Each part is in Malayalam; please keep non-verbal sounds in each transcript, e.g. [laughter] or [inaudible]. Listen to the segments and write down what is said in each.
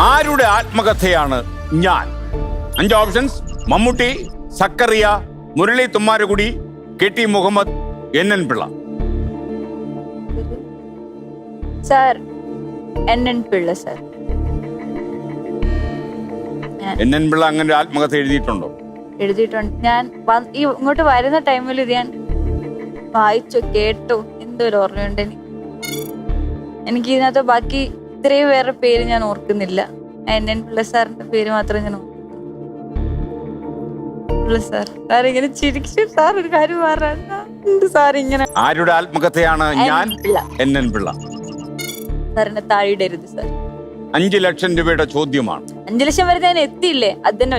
ആരുടെ ആത്മകഥയാണ് ഞാൻ? അഞ്ച് options Mammootty Zacharia Murali Thummarukudy K T Muhammad N N Pillai. Sir N N Pillai sir. N N Pillai അങ്ങനെ ഒരു ആത്മകഥ എഴുതിയിട്ടുണ്ടോ? എഴുതിയിട്ടുണ്ട്. ഞാൻ ഈ ഇങ്ങോട്ട് വരുന്ന ടൈമിൽ ഇത് ഞാൻ വായിച്ചു കേട്ടു. എന്തോ ഒരു ഓർമ്മയുണ്ട് എനിക്ക്. എനിക്ക് ഇതിനകത്ത് ബാക്കി ഇത്രയും വേറെ പേര് ഞാൻ ഓർക്കുന്നില്ല. എൻ എൻ പിള്ള സാറിന്റെ പേര് മാത്രമേ ഞാൻ ഓർക്കുന്നുള്ളൂ. പിള്ള സാർ സാർ ഇങ്ങനെ ചിരിച്ചു സാർ ഒരു കാര്യം സാർ ഇങ്ങനെ ആരുടെ ആത്മകഥയാണ് ഞാൻ? N N Pillai. സാറിനെ സാർ. അഞ്ച് ലക്ഷം രൂപയുടെ ചോദ്യമാണ്. അഞ്ചു ലക്ഷം വരെ ഞാൻ എത്തിയില്ലേ? അത് തന്നെ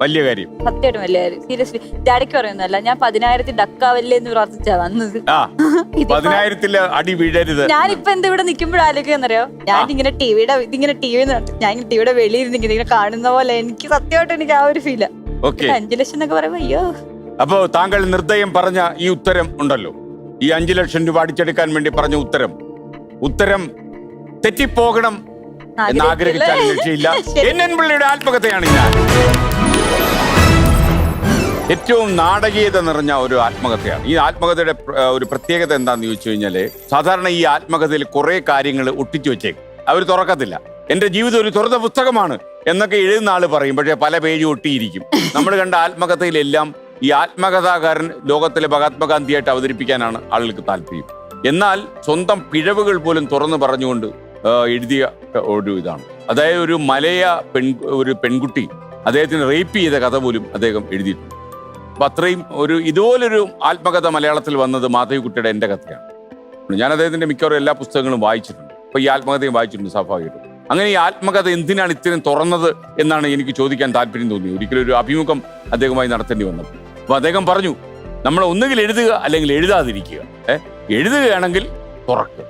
വലിയ കാര്യം. സത്യമായിട്ടും വലിയ കാര്യം. സീരിയസ്ലി ഡാഡിക്ക് പറയുന്നതല്ല ഞാൻ പതിനായിരത്തി ഡക്കാവല്ലേ എന്ന് പ്രാർത്ഥിച്ചാ വന്നത്. ആ ഇതിപ്പോ പതിനായിരത്തിൽ അടി വീഴരുത്. ഞാനിപ്പോ എന്താ ഇവിടെ നിൽക്കുമ്പോഴാലോചിക്കുന്നറിയോ ഞാൻ ഇങ്ങനെ ടിവിയുടെ ഇതിങ്ങനെ ടി വി ഞാൻ ടിവിയുടെ വെളിയിൽ നിന്ന് ഇങ്ങനെ കാണുന്ന പോലെ എനിക്ക് സത്യമായിട്ട് എനിക്ക് ആ ഒരു ഫീല ഓക്കെ അഞ്ചു ലക്ഷം എന്നൊക്കെ പറയുമ്പോ അയ്യോ. അപ്പോ താങ്കൾ നിർദ്ദയം പറഞ്ഞ ഈ ഉത്തരം ഉണ്ടല്ലോ. ഈ അഞ്ചു ലക്ഷം രൂപ അടിച്ചെടുക്കാൻ വേണ്ടി പറഞ്ഞ ഉത്തരം. ഉത്തരം തെറ്റിപ്പോകണം എന്ന് ആഗ്രഹിച്ചാൽ രക്ഷയില്ല. ശരി. എൻ എൻ പിള്ളയുടെ ആത്മകഥയാണ് ഞാൻ. ഏറ്റവും നാടകീയത നിറഞ്ഞ ഒരു ആത്മകഥയാണ്. ഈ ആത്മകഥയുടെ ഒരു പ്രത്യേകത എന്താണെന്ന് ചോദിച്ചു കഴിഞ്ഞാൽ സാധാരണ ഈ ആത്മകഥയിൽ കുറെ കാര്യങ്ങൾ ഒട്ടിച്ചു വെച്ചേക്കും. അവർ തുറക്കത്തില്ല. എന്റെ ജീവിതം ഒരു തുറന്ന പുസ്തകമാണ് എന്നൊക്കെ എഴുതുന്ന ആൾ പറയും. പക്ഷേ പല പേജും ഒട്ടിയിരിക്കും. നമ്മൾ കണ്ട ആത്മകഥയിലെല്ലാം ഈ ആത്മകഥാകാരൻ ലോകത്തിലെ മഹാത്മാഗാന്ധിയായിട്ട് അവതരിപ്പിക്കാനാണ് ആളുകൾക്ക് താല്പര്യം. എന്നാൽ സ്വന്തം പിഴവുകൾ പോലും തുറന്നു പറഞ്ഞുകൊണ്ട് എഴുതിയ ഒരു ഇതാണ്. അതായത് ഒരു മലയ പെൺ ഒരു പെൺകുട്ടി അദ്ദേഹത്തിന് റേപ്പ് ചെയ്ത കഥ പോലും അദ്ദേഹം എഴുതിയിട്ടുണ്ട്. അപ്പൊ അത്രയും ഒരു ഇതുപോലൊരു ആത്മകഥ മലയാളത്തിൽ വന്നത് മാധവിക്കുട്ടിയുടെ എന്റെ കഥയാണ്. ഞാൻ അദ്ദേഹത്തിന്റെ മിക്കവാറും എല്ലാ പുസ്തകങ്ങളും വായിച്ചിട്ടുണ്ട്. അപ്പൊ ഈ ആത്മകഥയും വായിച്ചിട്ടുണ്ട് സ്വാഭാവികമായിട്ടും. അങ്ങനെ ഈ ആത്മകഥ എന്തിനാണ് ഇത്രയും തുറന്നത് എന്നാണ് എനിക്ക് ചോദിക്കാൻ താല്പര്യം തോന്നിയത്. ഒരിക്കലും ഒരു അഭിമുഖം അദ്ദേഹമായി നടത്തേണ്ടി വന്നത് അപ്പൊ അദ്ദേഹം പറഞ്ഞു നമ്മൾ ഒന്നുകിൽ എഴുതുക അല്ലെങ്കിൽ എഴുതാതിരിക്കുക. എഴുതുകയാണെങ്കിൽ തുറക്കുക.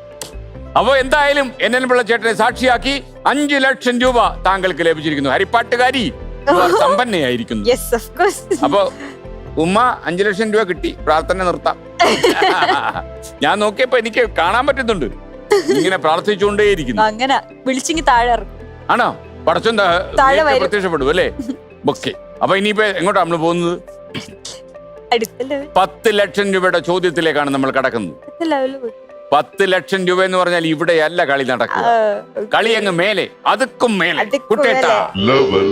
അപ്പോൾ എന്തായാലും എൻ എൻ പിള്ള ചേട്ടനെ സാക്ഷിയാക്കി അഞ്ചു ലക്ഷം രൂപ താങ്കൾക്ക് ലഭിച്ചിരിക്കുന്നു. ഹരിപ്പാട്ടുകാരി സമ്പന്നയായിരിക്കുന്നു. യെസ് ഓഫ് കോഴ്സ് അപ്പൊ ഉമ്മ അഞ്ചു ലക്ഷം രൂപ കിട്ടി. പ്രാർത്ഥന നിർത്താം. [laughs] ഞാൻ നോക്കിയപ്പോ എനിക്ക് കാണാൻ പറ്റുന്നുണ്ട്. ഇങ്ങനെ പ്രാർത്ഥിച്ചുകൊണ്ടേയിരിക്കുന്നു അങ്ങനെ വിളിച്ചിങ്ങി താഴെ ആണോ? പടച്ചോൻ താഴെ വരും. പ്രത്യക്ഷപ്പെടും അല്ലേ? ഓക്കെ. അപ്പൊ ഇനിയിപ്പോ എങ്ങോട്ടാ നമ്മൾ പോകുന്നത്? അടുത്ത ലെവൽ പത്ത് ലക്ഷം രൂപയുടെ ചോദ്യത്തിലേക്കാണ് നമ്മൾ കടക്കുന്നത്. പത്ത് ലക്ഷം രൂപ എന്ന് പറഞ്ഞാൽ ഇവിടെയല്ല കളി നടക്കുക. കളി അങ്ങ് മേലെ അതുക്കും മേലെ. കുട്ടേട്ടാ മേലെ. Level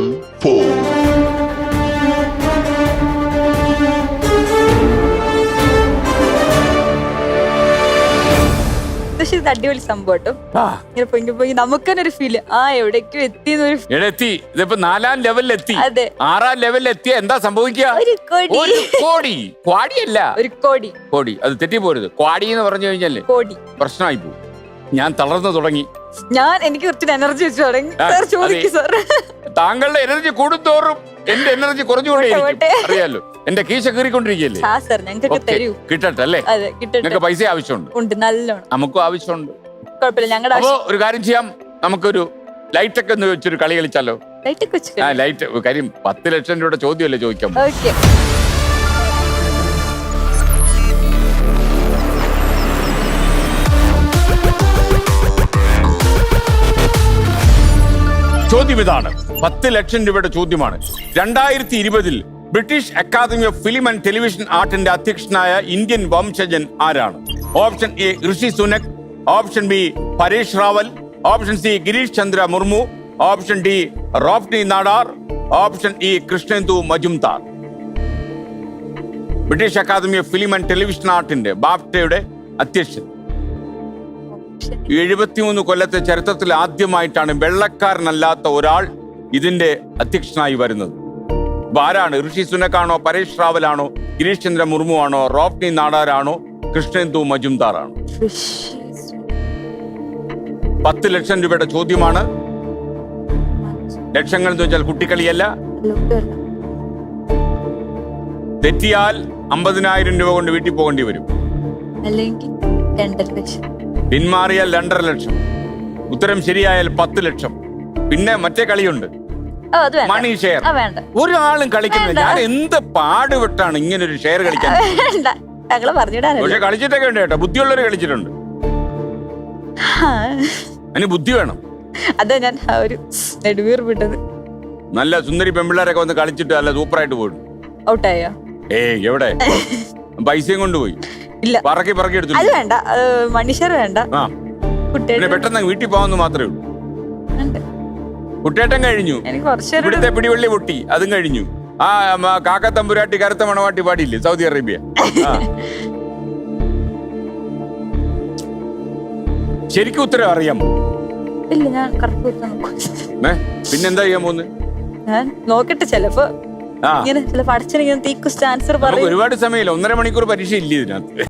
4. പക്ഷെ ഇത് അടിപൊളി സംഭവം കേട്ടോ. ആ, ഇങ്ങനെ പൊങ്ങി പൊങ്ങി നമുക്ക് തന്നെ ഒരു ഫീൽ ആ എവിടേക്കും എത്തി എന്നൊരു എത്തി ഇതിപ്പോ നാലാം ലെവലിൽ എത്തി. അതെ. ആറാം ലെവലിൽ എത്തിയ എന്താ സംഭവിക്കുക? ഒരു കോടി. ഒരു കോടി. ക്വാടിയല്ല. ഒരു കോടി. കോടി. അത് തെറ്റിപ്പോരുത് ക്വാടി എന്ന് പറഞ്ഞു കഴിഞ്ഞാൽ കോടി. പ്രശ്നമായി പോകും. ഞാൻ തളർന്നു തുടങ്ങി. ഞാൻ എനിക്ക് കുറച്ച് എനർജി വെച്ച് തുടങ്ങി. ആ, സാർ ചോദിക്കും സാർ താങ്കളുടെ എനർജി കൂടുന്തോറും എന്റെ എനർജി കുറഞ്ഞു പോട്ടെ. അറിയാലോ. എന്റെ കീശ കീറിക്കൊണ്ടിരിക്കുകയല്ലേ? ആ സർ ഞങ്ങൾക്ക് ഓക്കേ, തരൂ. കിട്ടട്ടെ അല്ലേ? അതെ കിട്ടട്ടെ. നിങ്ങൾക്ക് പൈസ ആവശ്യമുണ്ട്. ഉണ്ട് നല്ലോണം. നമുക്കും ആവശ്യമുണ്ട്. കുഴപ്പമില്ല ഞങ്ങളുടെ അപ്പോ ഒരു കാര്യം ചെയ്യാം. നമുക്കൊരു ലൈറ്റ് ഒക്കെ ഒന്ന് വെച്ചൊരു കളി കളിച്ചാലോ? ലൈറ്റ് ലൈറ്റ് കാര്യം പത്ത് ലക്ഷം രൂപയുടെ ചോദ്യമല്ലേ ചോദിക്കാം. ഓക്കെ. ചോദ്യം ഇതാണ്. പത്ത് ലക്ഷം രൂപയുടെ ചോദ്യമാണ്. രണ്ടായിരത്തി ഇരുപതിൽ British academy of film and television ആർട്ടിന്റെ അധ്യക്ഷനായ ഇന്ത്യൻ വംശജൻ ആരാണ്? Option A Rishi Sunak option B Paresh Rawal option C Girish Chandra Murmu option D Roshni Nadar option E Krishnendu Majumdar. British academy of film and television ആർട്ടിന്റെ ബാഫ്റ്റയുടെ അധ്യക്ഷൻ. എഴുപത്തിമൂന്ന് കൊല്ലത്തെ ചരിത്രത്തിൽ ആദ്യമായിട്ടാണ് വെള്ളക്കാരനല്ലാത്ത ഒരാൾ ഇതിന്റെ അധ്യക്ഷനായി വരുന്നത്. അപ്പൊ ആരാണ്? ഋഷി സുനക്കാണോ പരേഷ് റാവലാണോ ഗിരീഷ് ചന്ദ്ര മുർമു ആണോ റോഫ്നി നാടാരാണോ കൃഷ്ണന്തു മജുംദാർ ആണോ പത്ത് ലക്ഷം രൂപയുടെ ചോദ്യമാണ്. ലക്ഷങ്ങൾ എന്ന് വെച്ചാൽ കുട്ടിക്കളിയല്ല. തെറ്റിയാൽ അമ്പതിനായിരം രൂപ കൊണ്ട് വീട്ടിൽ പോകേണ്ടി വരും. പിന്മാറിയാൽ രണ്ടര ലക്ഷം. ഉത്തരം ശരിയായാൽ പത്ത് ലക്ഷം. പിന്നെ മറ്റേ കളിയുണ്ട്. മണി ഷെയർ ഒരാളും കളിക്കുന്നില്ല. വേണ്ട. ഞാൻ എന്ത് പാടുപെട്ടാണ് ഇങ്ങനെ ഒരു ഷെയർ കളിക്കാൻ? പക്ഷെ കളിച്ചിട്ടൊക്കെ ഉണ്ട് കേട്ടോ. ബുദ്ധിയുള്ളവര് കളിച്ചിട്ടുണ്ട്. അതിന് ബുദ്ധി വേണം. അതാ ഞാൻ ഒരു നെടുവീർ വിട്ടത്. നല്ല സുന്ദരി പെമ്പിള്ളേരൊക്കെ വന്ന് കളിച്ചിട്ട് നല്ല സൂപ്പറായിട്ട് പോയിട്ടു ഔട്ടായോ? ഏയ് എവിടെ? പൈസയും കൊണ്ടുപോയി. ഇല്ല. പറക്കി പറക്കി എടുത്തു അത് വേണ്ട. മനുഷ്യർ വേണ്ട. പെട്ടെന്ന് വീട്ടിൽ പോകാമെന്ന് മാത്രമേ ഉള്ളൂ. കുട്ടേട്ടൻ കഴിഞ്ഞു. എനിക്ക് കുറച്ചൊരു ഇവിടുത്തെ പിടിവള്ളി പൊട്ടി അതും കഴിഞ്ഞു. ആ കാക്കത്തമ്പുരാട്ടി കറുത്ത മണവാട്ടി പാടിയില്ലേ സൗദി അറേബ്യ. ശരിക്കും ഉത്തരം അറിയാമോ? ഇല്ല ഞാൻ കറക്റ്റ് പിന്നെന്താ ചെയ്യാൻ പോകുന്നത് ഞാൻ നോക്കട്ടെ ചിലപ്പോ ഇങ്ങനെ ചിലപ്പോ ആൻസർ പറയും. ഒരുപാട് സമയമില്ല ഒന്നര മണിക്കൂർ പരീക്ഷ ഇല്ല ഇതിനകത്ത്?